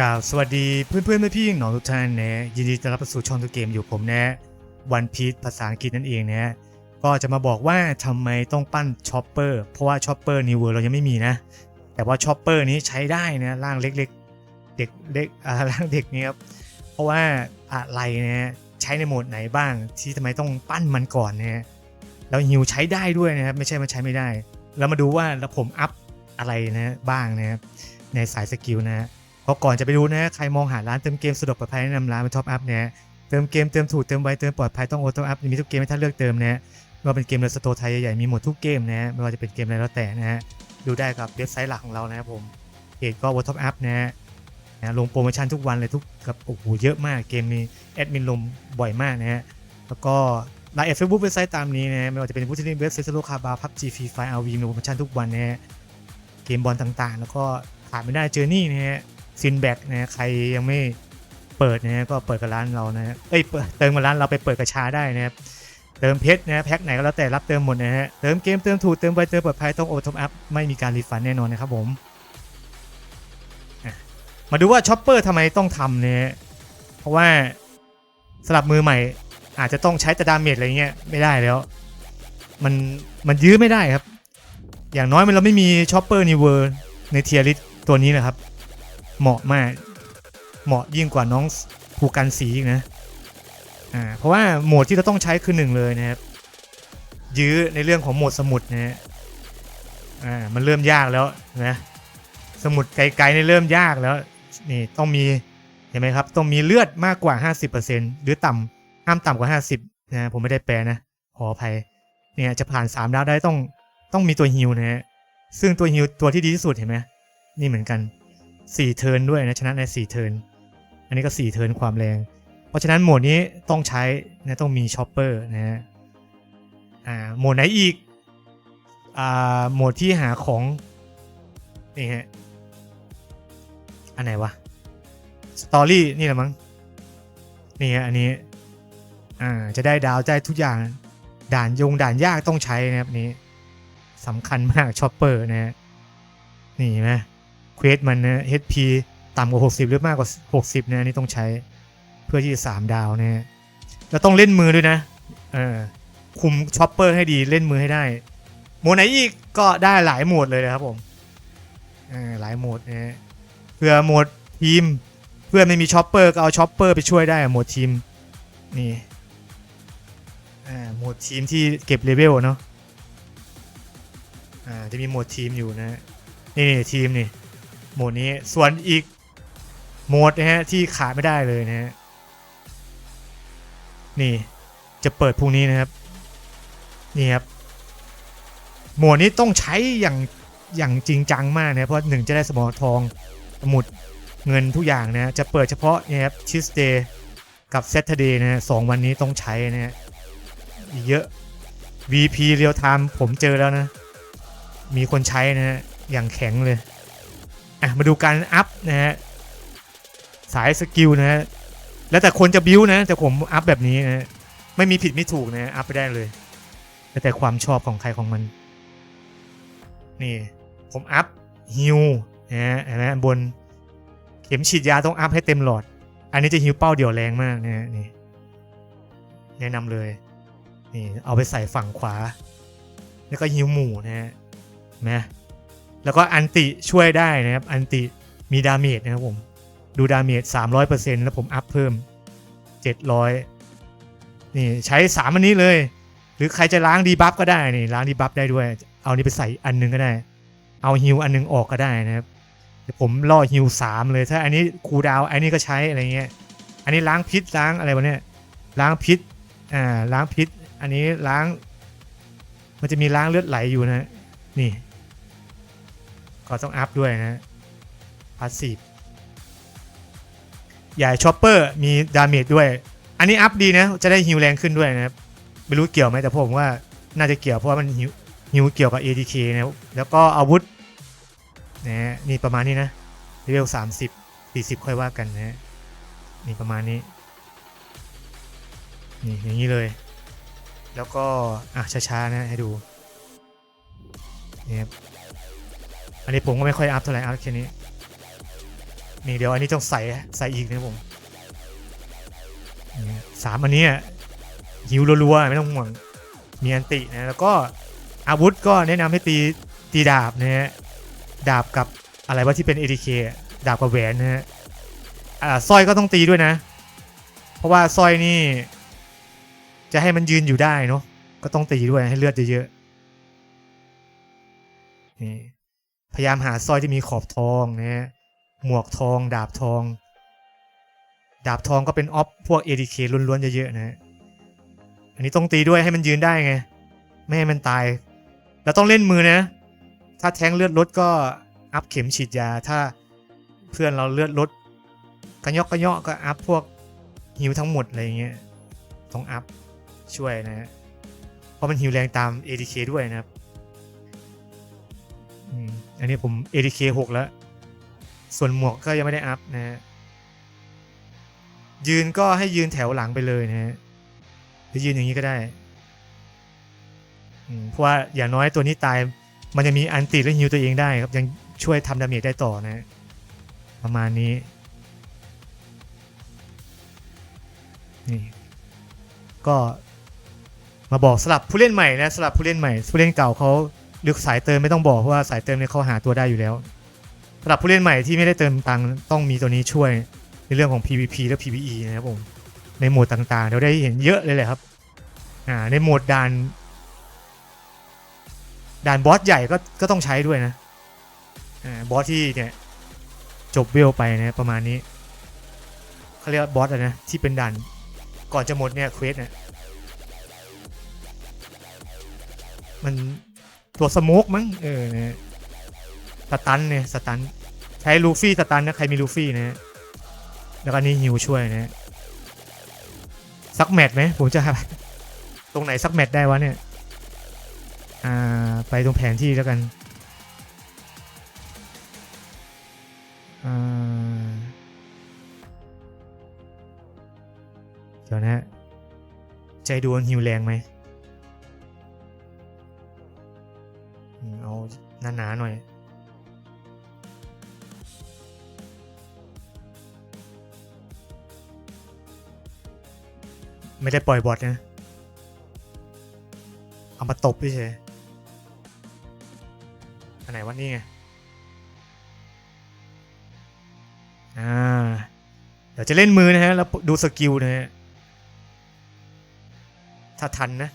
กล่าวสวัสดีเพื่อนเพื่อนๆพี่ๆน้องทุกท่านนะยินดีต้อนรับสู่ช่องทุกเกมอยู่ผมนะวันพี e ภาษาอังกฤษนั่นเองนะก็จะมาบอกว่าทำไมต้องปั้นชอปเปอร์เพราะว่าชอปเปอร์นิวเวอร์เรายังไม่มีนะ แต่ว่าชอปเปอร์นี้ใช้ได้นะร่างเล็กๆ เด็กเล็กอ่าร่างเด็กนี่ครับเพราะว่าอะไรนะใช้ในโหมดไหนบ้างที่ทำไมต้องปั้นมันก่อนนะแล้วฮิวใช้ได้ด้วยนะครับไม่ใช่มันใช้ไม่ได้ แล้วมาดูว่าแล้วผมอัพอะไรนะบ้างนะครับในสายสกิลนะ เพราะก่อนจะไปดูนะใครมองหาร้านเติมเกมสะดวกปลอดภัยแนะนำร้านเป็นท็อปอัพนะเติมเกมเติมถูกเติมไวเติมปลอดภัยต้องโอโต้อัพมีทุกเกมให้ท่านเลือกเติมนะไม่ว่าเป็นเกมในสโตร์ไทยใหญ่ๆมีหมดทุกเกมนะไม่ว่าจะเป็นเกมอะไรแล้วแต่นะฮะดูได้กับเว็บไซต์หลักของเรานะครับผมเพจก็โอท็อปอัพนะฮะนะลงโปรโมชั่นทุกวันเลยทุกกับโอ้โหเยอะมากเกมนี้แอดมินลงบ่อยมากนะฮะแล้วก็ไลน์เฟซบุ๊กเว็บไซต์ตามนี้นะไม่ว่าจะเป็นผู้ที่เล่นเว็บเซสโลคาบาพับจีฟรีไฟอาร์วีมีโปรโมชั่นทุกวันนะฮะเกมบอลต่างๆ แล้วก็ขาดไม่ได้เจอร์นี่นะฮะ ซินแบกนะใครยังไม่เปิดนะก็เปิดกับร้านเรานะเอ้ยเติมกับร้านเราไปเปิดกับชาได้นะครับเติมเพชรนะแพ็คไหนก็แล้วแต่รับเติมหมดนะฮะเติมเกมเติมถูกเติมไวเติมปลอดภัยต้องโอทอมอัพไม่มีการรีฟันแน่นอนนะครับผมมาดูว่าช็อปเปอร์ทำไมต้องทำเนี่ยเพราะว่าสลับมือใหม่ อาจจะต้องใช้แต่ดาเมจอะไรเงี้ยไม่ได้แล้ว มันมันยื้อไม่ได้ครับ อย่างน้อยมันเราไม่มีช็อปเปอร์นิเวอร์ในเทียริสตัวนี้นะครับ เหมาะมาก เหมาะยิ่งกว่าน้องภูกันสีอีกนะอ่าเพราะว่าโหมดที่เราต้องใช้คือหนึ่งเลยนะครับ ยื้อในเรื่องของโหมดสมุดนะฮะอ่ามันเริ่มยากแล้วนะสมุดไกลๆในเริ่มยากแล้วนี่ต้องมีเห็นไหมครับ ต้องมีเลือดมากกว่า 50%หรือต่ำห้ามต่ำกว่า 50นะผมไม่ได้แปลนะขออภัยเนี่ยจะผ่าน3ดาวได้ต้องต้องมีตัวฮิวนะฮะซึ่งตัวฮิวตัวที่ดีที่สุดเห็นไหมนี่เหมือนกัน 4 เทิร์นด้วยนะชนะใน 4 เทิร์นอันนี้ก็ 4 เทิร์นความแรง เพราะฉะนั้นโหมดนี้ต้องใช้นะต้องมีชอปเปอร์นะฮะอ่าโหมดไหนอีกอ่าโหมดที่หาของนี่ฮะอันไหนวะสตอรี่นี่แหละมั้งนี่ฮะอันนี้อ่าจะได้ดาวได้ทุกอย่างด่านยงด่านยากต้องใช้นะครับนี้สำคัญมากชอปเปอร์นะฮะนี่ไหม เควสมันนะ HP ต่ำกว่า 60 หรือมากกว่า 60นะอันนี่ต้องใช้เพื่อที่จะ3ดาวนะฮะแล้วต้องเล่นมือด้วยนะเออคุมช็อปเปอร์ให้ดีเล่นมือให้ได้โหมดไหนอีกก็ได้หลายโหมดเลยนะครับผมอหลายโหมดนะฮะเพื่อโหมดทีม เพื่อไม่มีช็อปเปอร์ก็เอาช็อปเปอร์ไปช่วยได้โหมดทีมนี่อ่าโหมดทีมที่เก็บเลเวลเนาะอ่าจะมีโหมดทีมอยู่นะนี่ทีมนี่ โหมดนี้ส่วนอีกโหมดนะฮะที่ขาดไม่ได้เลยนะฮะนี่จะเปิดพรุ่งนี้นะครับนี่ครับโหมดนี้ต้องใช้อย่างอย่างจริงจังมากนะเพราะหนึ่งจะได้สมองทองสมุดเงินทุกอย่างนะจะเปิดเฉพาะเนี่ยครับชิสเดย์กับเซ t เ r อร์นะฮะสองวันนี้ต้องใช้นะฮะอีกเยอะ VP เรียลไทม์ผมเจอแล้วนะ มีคนใช้นะฮะอย่างแข็งเลย อะมาดูการอัพนะฮะสายสกิลนะฮะแล้วแต่คนจะบิวนะ แต่ผมอัพแบบนี้นะฮะไม่มีผิดไม่ถูกนะอัพไปได้เลยแล้วแต่ความชอบของใครของมัน นี่ผมอัพฮิวนะฮะเห็นไหมบนเข็มฉีดยาต้องอัพให้เต็มหลอด อันนี้จะฮิวเป้าเดี่ยวแรงมากนะฮะนี่แนะนำเลยนี่เอาไปใส่ฝั่งขวา แล้วก็ฮิวหมู่นะฮะนไหม แล้วก็อันติช่วยได้นะครับ อันติมีดาเมจนะครับผม ดูดาเมจ300%แล้วผมอัพเพิ่ม 700 นี่ใช้ 3 อันนี้เลย หรือใครจะล้างดีบัฟก็ได้นี่ล้างดีบัฟได้ด้วย เอานี้ไปใส่อันหนึงก็ได้ เอาฮิวอันหนึงออกก็ได้นะครับเดี๋ยวผมล่อฮิว3เลยถ้าอันนี้คูดาวอันนี้ก็ใช้อะไรเงี้ย อันนี้ล้างพิษล้างอะไรวะเนี่ยล้างพิษอ่าล้างพิษ อันนี้ล้าง มันจะมีล้างเลือดไหลอยู่นะ นี่ ก็ต้องอัพด้วยนะพาสซีฟใหญ่ชอปเปอร์มีดาเมจด้วย อันนี้อัพดีนะ จะได้ฮิวแรงขึ้นด้วยนะครับ ไม่รู้เกี่ยวไหมแต่ผมว่าน่าจะเกี่ยวเพราะว่ามันฮิวฮิวเกี่ยวกับ ATK นะแล้วก็อาวุธนะนี่ประมาณนี้นะเลเวลสามสิบสี่สิบค่อยว่ากันนะนี่ประมาณนี้ นี่อย่างนี้เลย แล้วก็ อะช้าๆนะให้ดูนี่ครับ อันนี้ผมก็ไม่ค่อยอัพเท่าไหร่อัพแค่นี้ นี่เดี๋ยวอันนี้ต้องใส่ใส่อีกนะผมสามอันนี้หิวรัวๆไม่ต้องห่วง มีอันตินะแล้วก็อาวุธก็แนะนำให้ตีตีดาบนะฮะดาบกับอะไรว่าที่เป็น ADK ดาบกับแหวนนะฮะสร้อยก็ต้องตีด้วยนะ เพราะว่าสร้อยนี่ จะให้มันยืนอยู่ได้เนาะก็ต้องตีด้วยให้เลือดเยอะๆนี่ พยายามหาสร้อยที่มีขอบทองนะฮะหมวกทอง ดาบทอง ดาบทองก็เป็นออฟพวกเอ ADK ล้วนๆเยอะๆนะฮะอันนี้ต้องตีด้วยให้มันยืนได้ไง ไม่ให้มันตาย แล้วต้องเล่นมือนะ ถ้าแทงเลือดลดก็อัพเข็มฉีดยา ถ้าเพื่อนเราเลือดลดกระยอกกระยอกก็อัพพวกฮิวทั้งหมดอะไรเงี้ย ต้องอัพช่วยนะฮะเพราะมันฮิวแรงตาม ADK ด้วยนะครับ อันนี้ผม ADK 6 แล้ว ส่วนหมวกก็ยังไม่ได้อัพนะฮะยืนก็ให้ยืนแถวหลังไปเลยนะฮะหรือยืนอย่างนี้ก็ได้เพราะว่าอย่างน้อยตัวนี้ตายมันจะมีอันติและฮิวตัวเองได้ครับ ยังช่วยทำดาเมจได้ต่อนะฮะประมาณนี้ นี่ ก็มาบอกสลับผู้เล่นใหม่นะสลับผู้เล่นใหม่ ผู้เล่นเก่าเขา เลือกสายเติมไม่ต้องบอกเพราะว่าสายเติมเนี่ยเขาหาตัวได้อยู่แล้วสำหรับผู้เล่นใหม่ที่ไม่ได้เติมตังค์ต้องมีตัวนี้ช่วยในเรื่องของ PVP และ PVE นะครับผมในโหมดต่างๆ เราได้เห็นเยอะเลยแหละครับอ่าในโหมดด่านด่านบอสใหญ่ก็ก็ต้องใช้ด้วยนะอ่าบอสที่เนี่ยจบเวลไปนะประมาณนี้เขาเรียกบอสอะไรนะที่เป็นด่านก่อนจะหมดเนี่ยเควสเนี่ยมัน ตัวสโมกมั้งเออนะสตันเนี่ยสตันใช้ลูฟี่สตันนะใครมีลูฟี่นะแล้วก็นี่ฮิวช่วยนะฮะสักแมตช์ไหมผมจะตรงไหนสักแมตช์ได้วะเนี่ยอ่าไปตรงแผนที่แล้วกันอ่าเดี๋ยวนะฮะใจดวงฮิวแรงไหม ไม่ได้ปล่อยบอทนะเอามาตบเฉยอันไหนวะนี่ไงอ่าเดี๋ยวจะเล่นมือนะฮะ แล้วดูสกิลนะฮะ ถ้าทันนะ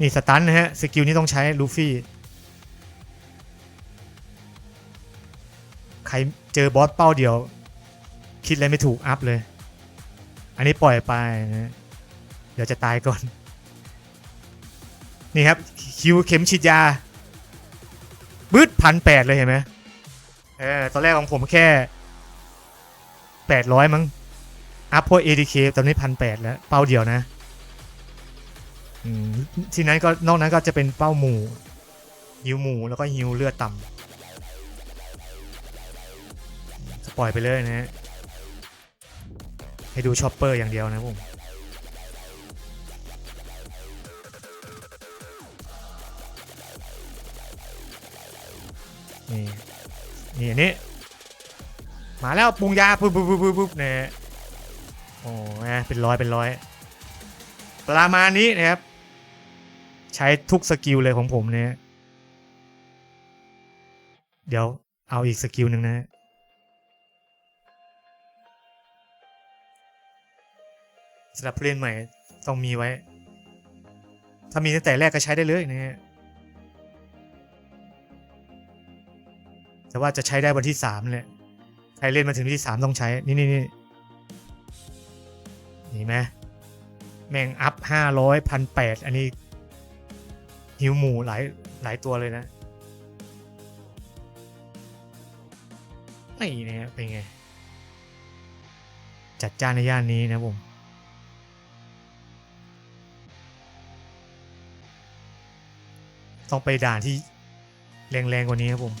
นี่สตันนะฮะ สกิลนี้ต้องใช้ลูฟี่ ใครเจอบอสเป้าเดียว คิดอะไรไม่ถูกอัพเลย อันนี้ปล่อยไปนะเดี๋ยวจะตายก่อน นี่ครับ คิวเข็มฉีดยาบืดพันแปดเลยเห็นไหมเออตอนแรกของผมแค่แปดร้อยมั้งอัพพวก ADK ตอนนี้พันแปดแล้ว เป้าเดียวนะทีนั้นก็นอกนั้นก็จะเป็นเป้าหมู่ฮิวหมู่แล้วก็ฮิวเลือดต่ำ ปล่อยไปเลยนะฮะให้ดูชอปเปอร์อย่างเดียวนะผมนี่นี่อันนี้มาแล้วปรุงยาปุ๊บปุ๊บปุ๊บปุ๊บปุ๊บนะฮะโอ้แหมเป็นร้อยเป็นร้อยประมาณนี้นะครับ ใช้ทุกสกิลเลยของผมเนี่ยเดี๋ยวเอาอีกสกิลหนึ่งนะ สำหรับผู้เล่นใหม่ต้องมีไว้ ถ้ามีตั้งแต่แรกก็ใช้ได้เลยนะฮะแต่ว่าจะใช้ได้วันที่สามเลยใครเล่นมาถึงวันที่สามต้องใช้ นี่นี่นี่นี่ไหมแม่งอัพห้าร้อยพันแปดอันนี้ หิวหมูหลายหลายตัวเลยนะนี่นะฮะเป็นไง จัดจ้านในย่านนี้นะผม ต้องไปด่านที่แรงๆกว่านี้ครับผม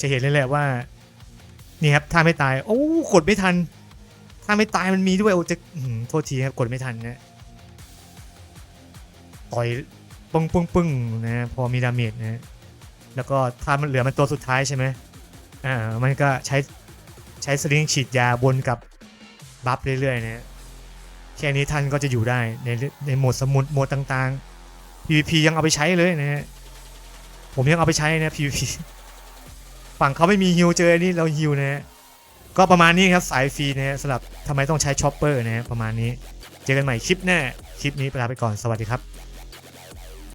จะเห็นเลยแหละว่านี่ครับถ้าไม่ตาย โอ้กดไม่ทัน ถ้าไม่ตายมันมีด้วยโอ้จะโทษทีครับกดไม่ทันนะต่อยปึ้งปึ้งปึ้งนะพอมีดาเมจนะแล้วก็ถ้ามันเหลือมันตัวสุดท้ายใช่ไหมอ่ามันก็ใช้ใช้สลิงฉีดยาบนกับบัฟเรื่อยๆนะ แค่นี้ท่านก็จะอยู่ได้ในในโหมดสมุดโหมดต่างๆ PVP ยังเอาไปใช้เลยนะฮะผมยังเอาไปใช้นะ PVP ฝั่งเขาไม่มีฮิวเจอนี่เราฮิวนะฮะก็ประมาณนี้ครับสายฟรีนะฮะสำหรับทำไมต้องใช้ช็อปเปอร์นะฮะประมาณนี้ เจอกันใหม่คลิปหน้าคลิปนี้ไปลาไปก่อนสวัสดีครับ